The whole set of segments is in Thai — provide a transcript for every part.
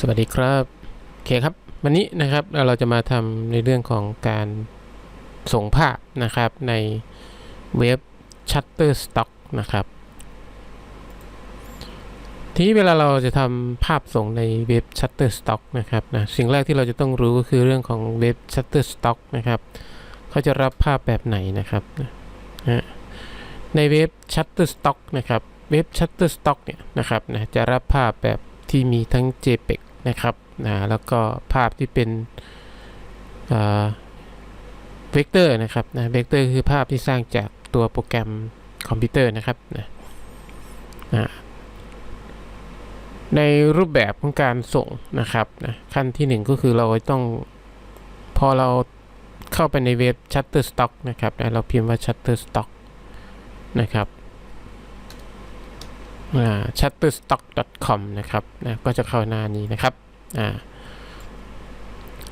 สวัสดีครับโอเคครับ วันนี้นะครับเราจะมาทำในเรื่องของการส่งภาพนะครับในเว็บ Shutterstock นะครับ ทีนี้เวลาเราจะทำภาพส่งในเว็บ Shutterstock นะครับนะสิ่งแรกที่เราจะต้องรู้ก็คือเรื่องของเว็บ Shutterstock นะครับเขาจะรับภาพแบบไหนนะครับนะในเว็บ Shutterstock นะครับเว็บ Shutterstock เนี่ยนะครับนะจะรับภาพแบบ ที่มีทั้ง JPEG นะครับนะแล้วก็ภาพที่เป็นเวกเตอร์นะครับนะเวกเตอร์คือภาพที่สร้างจากตัวโปรแกรมคอมพิวเตอร์นะครับนะนะในรูปแบบของการส่งนะครับนะขั้นที่หนึ่งก็คือเราต้องพอเราเข้าไปในเว็บ Shutterstock นะครับนะเราพิมพ์ว่า Shutterstock นะครับ shutterstock.com นะครับนะก็จะเข้าหน้านี้นะครับ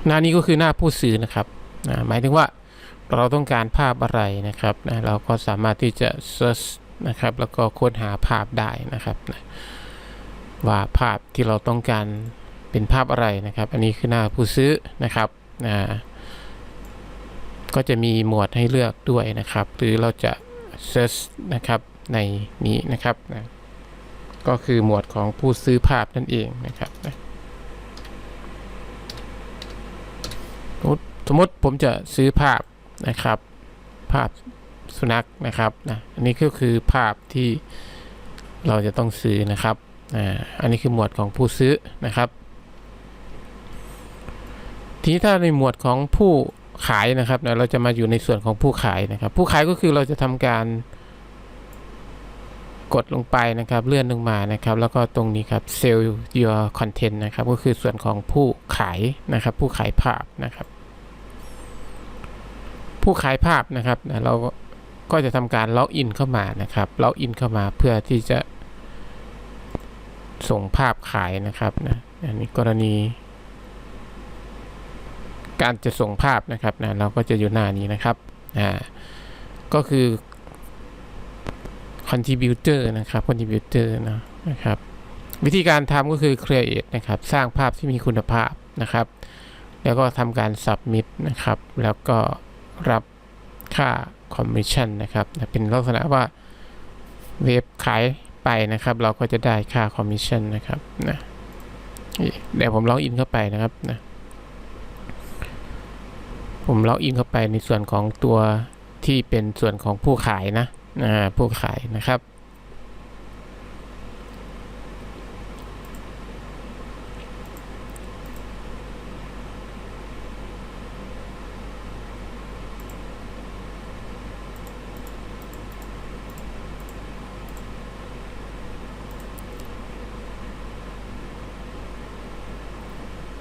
หน้านี้ก็คือหน้าผู้ซื้อนะครับหมายถึงว่าเราต้องการภาพอะไรนะครับนะเราก็สามารถที่จะ search นะครับ แล้วก็ค้นหาภาพได้นะครับนะว่าภาพที่เราต้องการเป็นภาพอะไรนะครับ อันนี้คือหน้าผู้ซื้อนะครับอ่าก็จะมีหมวดให้เลือกด้วยนะครับ หรือเราจะ search นะครับในนี้นะครับนะ ก็คือหมวดของผู้ซื้อภาพนั่นเองนะครับสมมติผมจะซื้อภาพนะครับ ภาพสุนัขนะครับนะอันนี้ก็คือภาพที่เราจะต้องซื้อนะครับอ่าอันนี้คือหมวดของผู้ซื้อนะครับ ทีนี้ถ้าในหมวดของผู้ขายนะครับเราจะมาอยู่ในส่วนของผู้ขายนะครับ ผู้ขายก็คือเราจะทำการ กดลงไปนะครับเลื่อนลงมานะครับ แล้วก็ตรงนี้ครับ sell your content นะครับ ก็คือส่วนของผู้ขายนะครับ ผู้ขายภาพนะครับ ผู้ขายภาพนะครับเราก็จะทำการล็อกอินเข้ามานะครับล็อกอินเข้ามาเพื่อที่จะ ส่งภาพขายนะครับนะอันนี้กรณี การจะส่งภาพนะครับนะเราก็จะอยู่หน้านี้นะครับอ่าก็คือ contributor นะครับ contributor นะนะครับ วิธีการทำก็คือ create นะครับ สร้างภาพที่มีคุณภาพนะครับ แล้วก็ทำการ submit นะครับ แล้วก็รับค่า commission นะครับ เป็นลักษณะว่าเว็บขายไปนะครับ เราก็จะได้ค่า commission นะครับนะเดี๋ยวผมล็อกอินเข้าไปนะครับนะผมล็อกอินเข้าไปในส่วนของตัวที่เป็นส่วนของผู้ขายนะ ผู้ขายนะครับ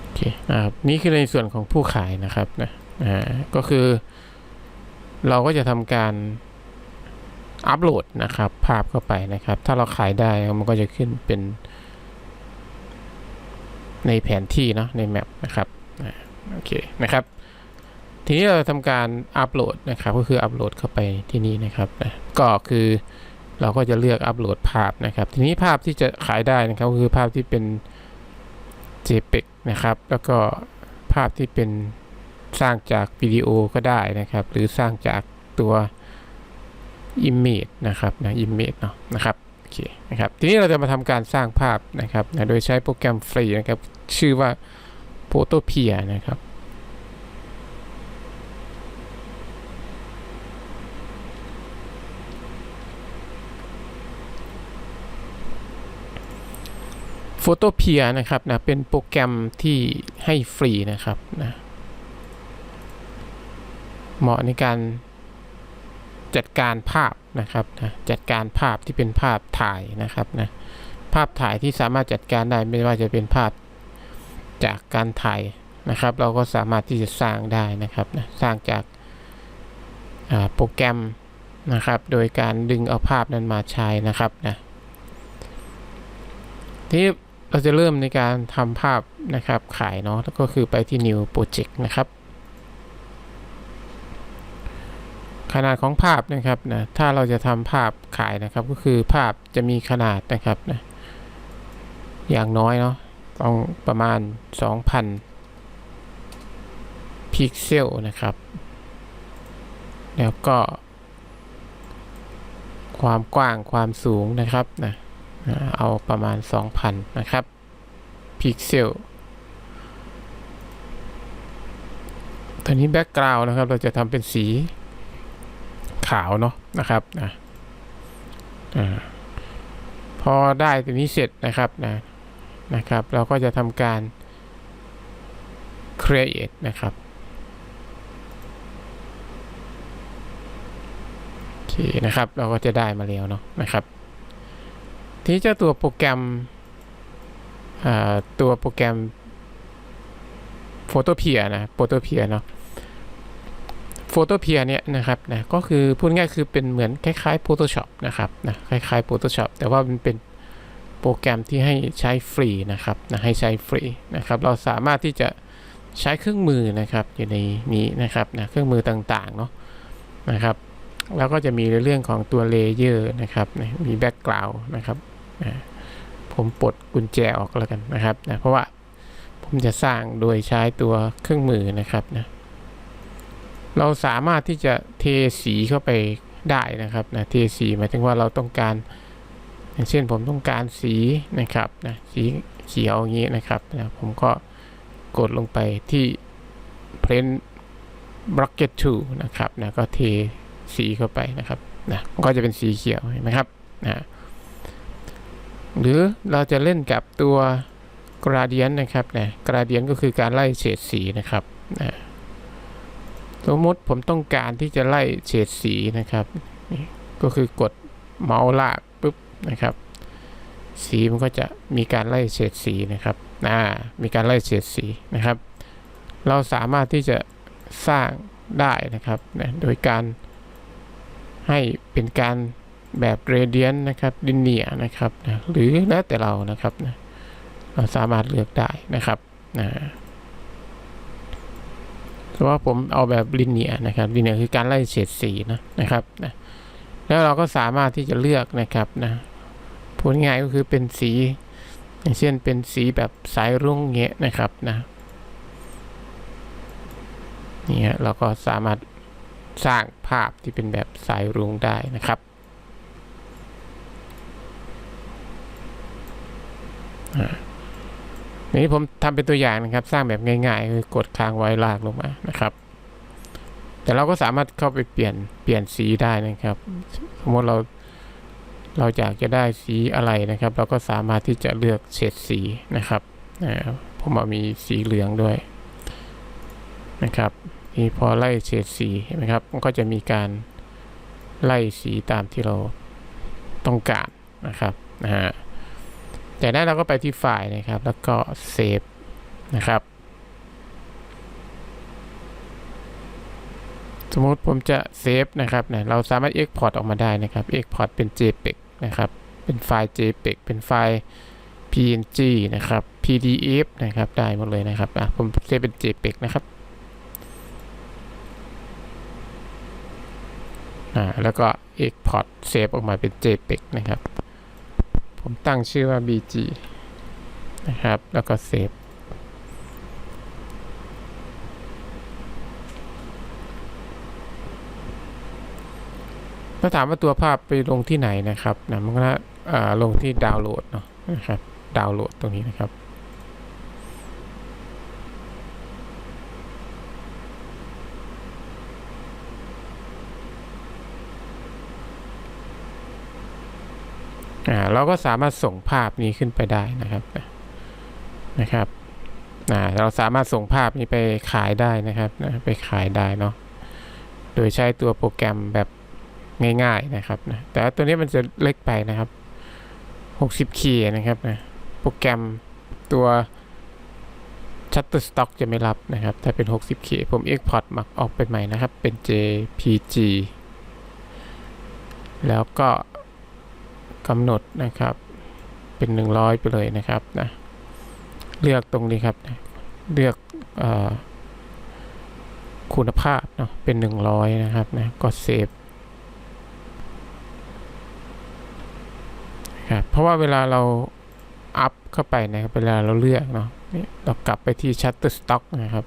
โอเคนะครับ นี่คือในส่วนของผู้ขายนะครับนะก็คือเราก็จะทำการ อัปโหลดนะครับ ภาพเข้าไปนะครับ ถ้าเราขายได้มันก็จะขึ้นเป็น ในแผนที่เนาะในแมปนะครับโอเคนะครับ ทีนี้เราทำการอัปโหลดนะครับ ก็คืออัปโหลดเข้าไปที่นี่นะครับนะก็คือเราก็จะเลือกอัปโหลดภาพนะครับ ทีนี้ภาพที่จะขายได้นะครับก็คือภาพที่เป็น JPEG นะครับ แล้วก็ภาพที่เป็นสร้างจากวิดีโอก็ได้นะครับ หรือสร้างจากตัว image นะครับนะ image เนาะนะครับโอเคนะครับทีนี้เราจะมาทำการสร้างภาพนะครับนะโดยใช้โปรแกรมฟรีนะครับ ชื่อว่า Photopea นะครับ Photopea นะครับนะเป็นโปรแกรมที่ให้ฟรีนะครับนะเหมาะในการ จัดการภาพนะครับนะจัดการภาพที่เป็นภาพถ่ายนะครับนะภาพถ่ายที่สามารถจัดการได้ไม่ว่าจะเป็นภาพจากการถ่ายนะครับ เราก็สามารถที่จะสร้างได้นะครับนะสร้างจากโปรแกรมนะครับ โดยการดึงเอาภาพนั้นมาใช้นะครับนะที่เราจะเริ่มในการทำภาพนะครับขายเนาะแล้วก็คือไปที่ new project นะครับ ขนาดของภาพนะครับนะถ้าเราจะทำภาพขายนะครับ ก็คือภาพจะมีขนาดนะครับนะอย่างน้อยเนาะต้องประมาณ 2,000 พิกเซลนะครับ แล้วก็ ความกว้างความสูงนะครับนะเอาประมาณ 2,000 นะครับ พิกเซลตอนนี้แบ็กกราวน์นะครับ เราจะทำเป็นสี ขาวเนาะนะครับนะอพอได้ตัวนี้เสร็จนะครับนะนะครับ เราก็จะทำการ create นะครับโอเคนะครับ เราก็จะได้มาแล้วเนาะนะครับ ทีนี้เจ้าตัวโปรแกรมอ่าตัวโปรแกรม Photopea นะ Photopea เนาะ Photopea เนี่ยนะครับนะก็คือพูดง่ายคือเป็นเหมือนคล้ายๆ Photoshop นะครับนะคล้ายๆ Photoshop แต่ว่ามันเป็นโปรแกรมที่ให้ใช้ฟรีนะครับนะให้ใช้ฟรีนะครับ เราสามารถที่จะใช้เครื่องมือนะครับอยู่ในนี้นะครับนะเครื่องมือต่างๆเนาะนะครับ แล้วก็จะมีเรื่องของตัวเลเยอร์นะครับนะมีแบ็กกราวน์นะครับนะผมปลดกุญแจออกแล้วกันนะครับนะเพราะว่าผมจะสร้างโดยใช้ตัวเครื่องมือนะครับนะ เราสามารถที่จะเทสีเข้าไปได้นะครับนะเทสีหมายถึงว่าเราต้องการอย่างเช่นผมต้องการสีนะครับนะสีเขียวอย่างนี้นะครับนะผมก็กดลงไปที่ print bucket to นะครับนะก็เทสีเข้าไปนะครับนะก็จะเป็นสีเขียวเห็นไหมครับนะหรือเราจะเล่นกับตัว gradient นะครับนะ gradient ก็คือการไล่เฉดสีนะครับนะ สมมติผมต้องการที่จะไล่เฉดสีนะครับ ก็คือกดเมาส์ลากปุ๊บนะครับ สีมันก็จะมีการไล่เฉดสีนะครับอ่ามีการไล่เฉดสีนะครับ เราสามารถที่จะสร้างได้นะครับนะโดยการให้เป็นการแบบเรเดียนนะครับดินเนียนะครับนะหรือแล้วแต่เรานะครับนะเราสามารถเลือกได้นะครับนะ แต่ว่าผมเอาแบบลิเนียนะครับลิเนียคือการไล่เฉดสีนะนะครับนะแล้วเราก็สามารถที่จะเลือกนะครับนะพูดง่ายก็คือเป็นสีอย่างเช่นเป็นสีแบบสายรุ้งเงี้ยนะครับนะนี่ฮะเราก็สามารถสร้างภาพที่เป็นแบบสายรุ้งได้นะครับ นี้ผมทำเป็นตัวอย่างนะครับ สร้างแบบง่ายๆคือกดค้างไว้ลากลงมานะครับ แต่เราก็สามารถเข้าไปเปลี่ยนเปลี่ยนสีได้นะครับ สมมติเราเราอยากจะได้สีอะไรนะครับ เราก็สามารถที่จะเลือกเฉดสีนะครับผมเอามีสีเหลืองด้วยนะครับนี่พอไล่เฉดสีเห็นไหมครับมันก็จะมีการไล่สีตามที่เราต้องการนะครับนะฮะ จากนั้นเราก็ไปที่ไฟล์นะครับ แล้วก็เซฟนะครับ สมมติผมจะเซฟนะครับเนะเราสามารถ Export ออกมาได้นะครับ Export เป็น JPEG นะครับ เป็นไฟล์ JPEG เป็นไฟล์ PNG นะครับ PDF นะครับ ได้หมดเลยนะครับอะผมเซฟเป็น JPEG นะครับอ่าแล้วก็ Export เซฟออกมาเป็น JPEG นะครับ ผมตั้งชื่อว่า BG นะครับ แล้วก็เซฟถ้าถามว่าตัวภาพไปลงที่ไหนนะครับนะมันก็ลงที่ดาวน์โหลดเนาะนะครับ ดาวน์โหลดตรงนี้นะครับ อ่าเราก็สามารถส่งภาพนี้ขึ้นไปได้นะครับนะครับอ่าเราสามารถส่งภาพนี้ไปขายได้นะครับนะไปขายได้เนาะโดยใช้ตัวโปรแกรมแบบง่ายๆนะครับนะแต่ตัวนี้มันจะเล็กไปนะครับ 60คีย์นะครับนะโปรแกรมตัว Shutterstock จะไม่รับนะครับ ถ้าเป็น 60คีย์ผม Export มาออกเป็นใหม่นะครับ เป็น JPG แล้วก็ กำหนดนะครับเป็น 100 ไปเลยนะครับนะเลือกตรงนี้ครับเลือกอคุณภาพเนาะเป็น 100 นะครับนะก็เซฟครับเพราะว่าเวลาเราอัพเข้าไปนะครับเวลาเราเลือกเนาะเรากลับไปที่ Shutterstock นะครับ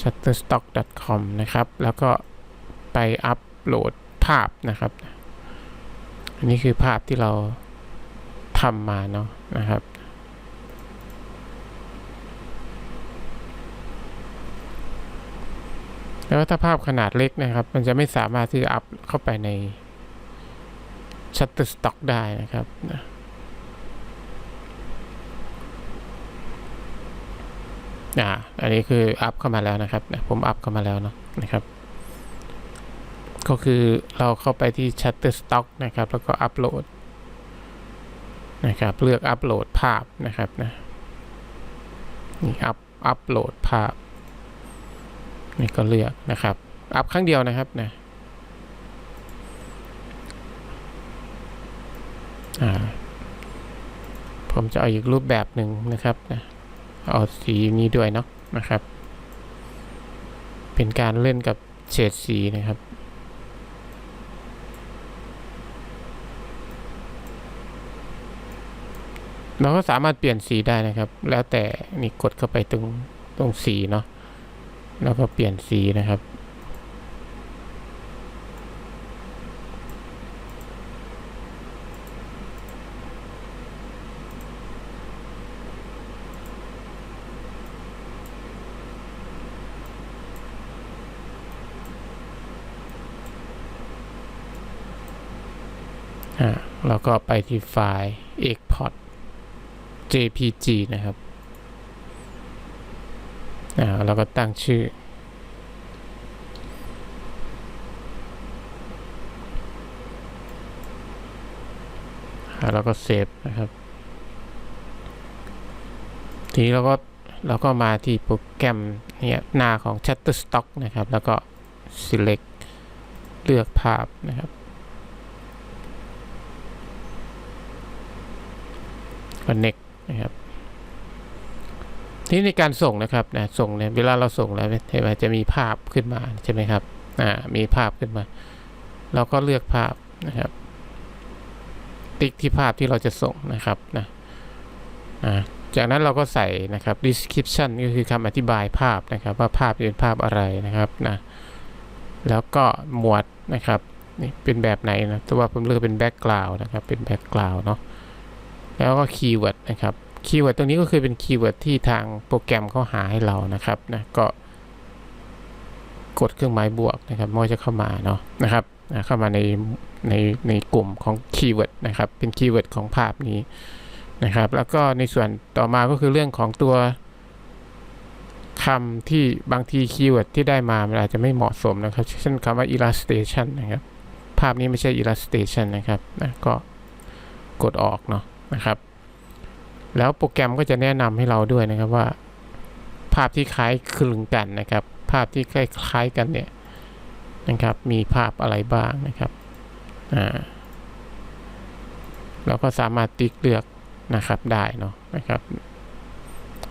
shutterstock.com นะครับ แล้วก็ไปอัพโหลดภาพนะครับ อันนี้คือภาพที่เราทำมาเนาะนะครับ แล้วถ้าภาพขนาดเล็กนะครับ มันจะไม่สามารถที่จะอัพเข้าไปใน Shutterstock ได้นะครับอ่า อันนี้คืออัพเข้ามาแล้วนะครับ ผมอัพเข้ามาแล้วเนาะนะครับ ก็คือเราเข้าไปที่ Shutterstock นะครับ แล้วก็อัพโหลดนะครับ เลือกอัพโหลดภาพนะครับนะนี่อัพอัพโหลดภาพ นี่ก็เลือกนะครับ อัพครั้งเดียวนะครับนะอ่าผมจะเอาอีกรูปแบบหนึ่งนะครับนะเอาสีนี้ด้วยเนาะนะครับ เป็นการเล่นกับเฉดสีนะครับ เราก็สามารถเปลี่ยนสีได้นะครับ แล้วแต่นี่กดเข้าไปตรงตรงสีเนาะแล้วก็เปลี่ยนสีนะครับเราก็ไปที่ไฟล์ export jpg นะครับ อ่าเราก็ตั้งชื่ออ่าเราก็เซฟนะครับ ทีนี้เราก็เราก็มาที่โปรแกรมเนี่ยหน้าของ Shutterstock นะครับ แล้วก็ select เลือกภาพนะครับ connect ะครับที่ในการส่งนะครับนะส่งเนี่ยเวลาเราส่งแล้วเห็นไหมจะมีภาพขึ้นมาใช่ไหมครับอ่ามีภาพขึ้นมา เราก็เลือกภาพนะครับ ติ๊กที่ภาพที่เราจะส่งนะครับนะอ่าจากนั้นเราก็ใส่นะครับ description ก็คือคำอธิบายภาพนะครับ ว่าภาพเป็นภาพอะไรนะครับนะแล้วก็หมวดนะครับนี่เป็นแบบไหนนะแต่ว่าผมเลือกเป็น background นะครับเป็น background เนาะ แล้วก็คีย์เวิร์ดนะครับคีย์เวิร์ดตรงนี้ก็คือเป็นคีย์เวิร์ดที่ทางโปรแกรมเขาหาให้เรานะครับนะก็กดเครื่องหมายบวกนะครับมันจะเข้ามาเนาะนะครับนะเข้ามาในในในกลุ่มของคีย์เวิร์ดนะครับเป็นคีย์เวิร์ดของภาพนี้นะครับแล้วก็ในส่วนต่อมาก็คือเรื่องของตัวคำที่บางทีคีย์เวิร์ดที่ได้มามันอาจจะไม่เหมาะสมนะครับ เช่นคำว่า illustration นะครับ ภาพนี้ไม่ใช่ illustration นะครับนะก็กดออกเนาะ นะครับ แล้วโปรแกรมก็จะแนะนำให้เราด้วยนะครับว่า ภาพที่คล้ายคลึงกันนะครับ ภาพที่คล้ายๆกันเนี่ยนะครับ มีภาพอะไรบ้างนะครับอ่าเราก็สามารถติ๊กเลือกนะครับได้เนาะนะครับ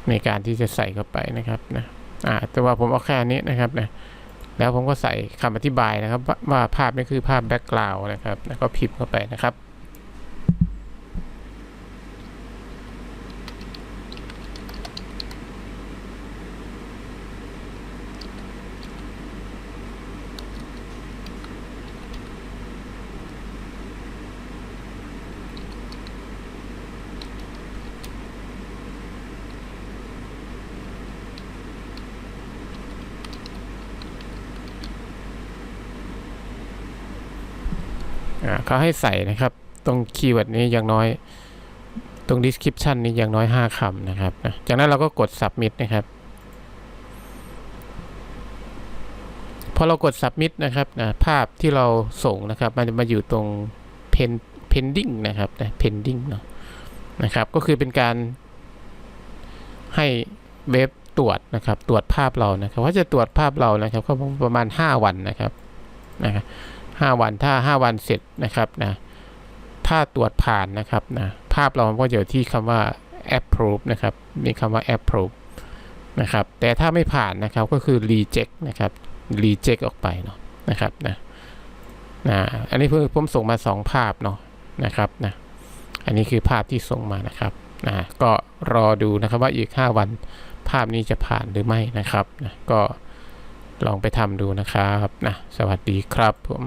ในการที่จะใส่เข้าไปนะครับนะอ่าแต่ว่าผมเอาแค่นี้นะครับนะแล้วผมก็ใส่คำอธิบายนะครับ ว่าว่าภาพนี้คือภาพแบ็กกราวน์นะครับ แล้วก็พิมพ์เข้าไปนะครับ เขาให้ใส่นะครับ ตรงคีย์เวิร์ดนี้อย่างน้อย ตรง description นี้อย่างน้อย 5คำนะครับนะจากนั้นเราก็กด submit นะครับ พอเรากด submit นะครับนะภาพที่เราส่งนะครับ มันจะมาอยู่ตรง pen pending นะครับนะ pending เนาะนะครับ ก็คือเป็นการให้เว็บตรวจนะครับ ตรวจภาพเรานะครับว่าจะตรวจภาพเรานะครับก็ประมาณ 5 วันนะครับนะครับ ห้าวันถ้าห้าวันเสร็จนะครับนะถ้าตรวจผ่านนะครับนะภาพเราก็จะอยู่ที่คำว่า approve นะครับมีคำว่า approve นะครับแต่ถ้าไม่ผ่านนะครับก็คือ reject นะครับ reject ออกไปเนาะนะครับนะนะอันนี้เพิ่งผมส่งมา 2 ภาพเนาะนะครับนะอันนี้คือภาพที่ส่งมานะครับนะก็รอดูนะครับว่าอีก 5 วันภาพนี้จะผ่านหรือไม่นะครับนะก็ลองไปทำดูนะครับนะสวัสดีครับผม